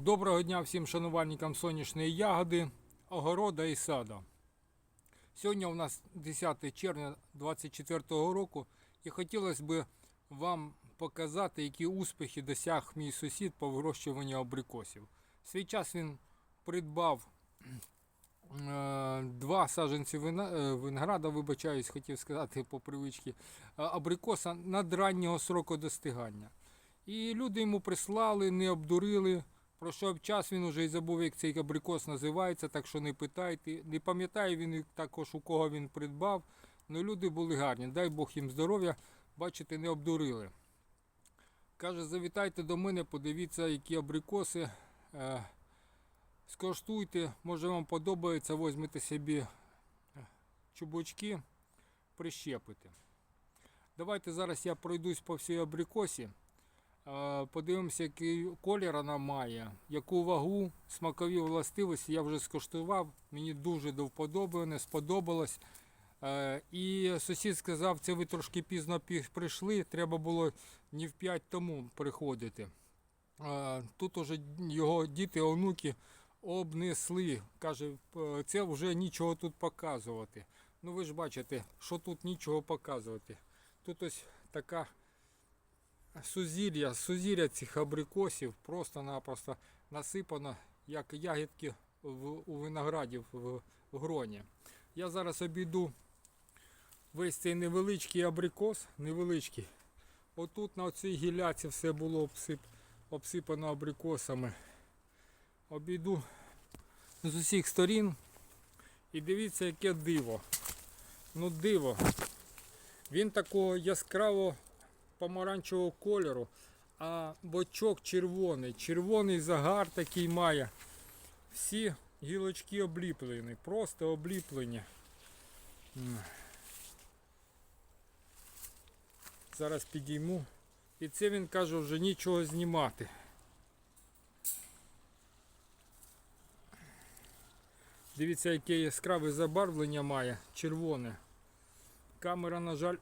Доброго дня всім шанувальникам сонячної ягоди, огорода і сада. Сьогодні у нас 10 червня 2024 року і хотілося б вам показати, які успіхи досяг мій сусід по вирощуванню абрикосів. В свій час він придбав е, два саджанці е, винограда, вибачаюсь, хотів сказати по привичці, е, абрикоса надраннього сроку достигання. І люди йому прислали, не обдурили. Пройшов час, він уже і забув, як цей абрикос називається, так що не питайте. Не пам'ятаю він також у кого він придбав. Ну люди були гарні. Дай Бог їм здоров'я, бачите, не обдурили. Каже, завітайте до мене, подивіться, які абрикоси. Е, скоштуйте, може вам подобається, візьмете собі е, чубочки, прищепите. Давайте зараз я пройдусь по всій абрикосі. Подивимося, який колір вона має, яку вагу, смакові властивості я вже скуштував. Мені дуже до вподоби, не сподобалось. І сусід сказав, це ви трошки пізно прийшли, треба було не в 5 тому приходити. Тут уже його діти, онуки обнесли. Каже, це вже нічого тут показувати. Ну ви ж бачите, що тут нічого показувати. Тут ось така сузір'я, сузір'я цих абрикосів просто-напросто насипано, як ягідки в, у винограді в, в гроні. Я зараз обійду весь цей невеличкий абрикос, невеличкий. Отут на цій гіляці все було обсип, обсипано абрикосами. Обійду з усіх сторін. І дивіться, яке диво. Ну диво. Він такого яскраво помаранчевого кольору, а бочок червоний. Червоний загар такий має. Всі гілочки обліплені, просто обліплені. Зараз підійму. І це він каже вже нічого знімати. Дивіться, яке яскраве забарвлення має, червоне. Камера, на жаль,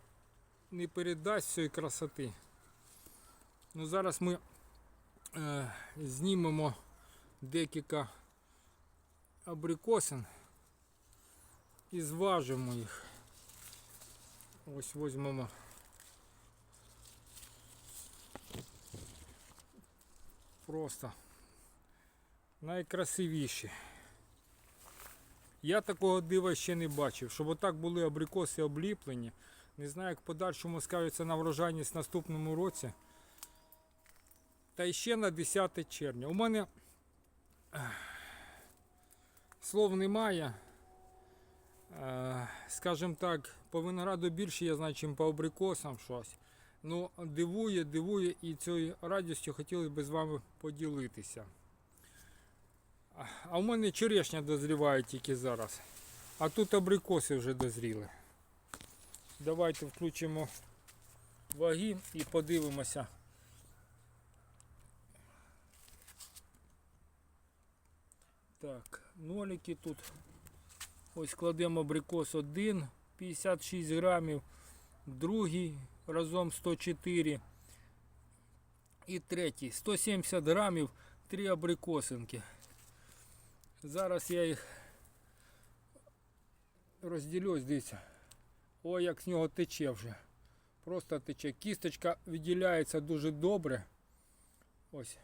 не передасть цієї красоти. Ну, зараз ми е, знімемо декілька абрикосин і зважимо їх. Ось візьмемо. Просто найкрасивіші. Я такого дива ще не бачив, щоб отак були абрикоси обліплені. Не знаю, як в подальшому скажеться на врожайність в наступному році. Та ще на 10 червня. У мене слов немає. Е, Скажімо так, по винограду більше я знаю, чим по абрикосам щось. Ну, дивує, дивує і цією радістю хотілося б з вами поділитися. А- у мене черешня дозріває тільки зараз. А тут абрикоси вже дозріли. Давайте включимо ваги і подивимося. Так, нолики тут. Ось кладемо абрикос 1, 56 грамів, другий разом 104 і третій 170 грамів, 3 абрикосинки. Зараз я їх розділю, дивіться. Ой, як з нього тече вже. Просто тече. Кісточка відділяється дуже добре. Ось.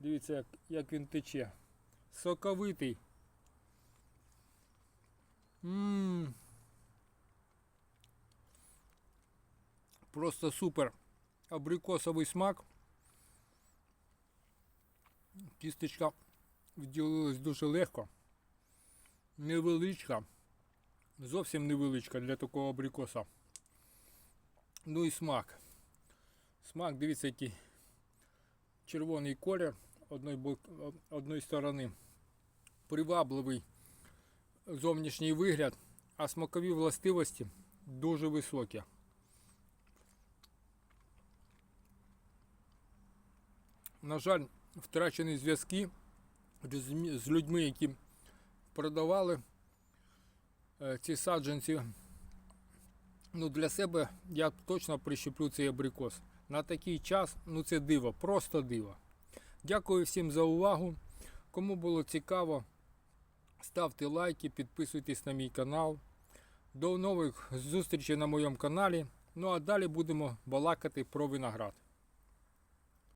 Дивіться, як, як він тече. Соковитий. Ммм. Просто супер. Абрикосовий смак. Кісточка відділилась дуже легко. Невеличка. Зовсім невеличка для такого абрикоса. Ну і смак. Смак, дивіться, який червоний колір одної, бок- одної сторони. Привабливий зовнішній вигляд, а смакові властивості дуже високі. На жаль, втрачені зв'язки з людьми, які продавали ці саджанці. Ну, для себе я точно прищеплю цей абрикос. на такий час, ну це диво, просто диво. Дякую всім за увагу. Кому було цікаво, ставте лайки, підписуйтесь на мій канал. До нових зустрічей на моєму каналі. Ну а далі будемо балакати про виноград.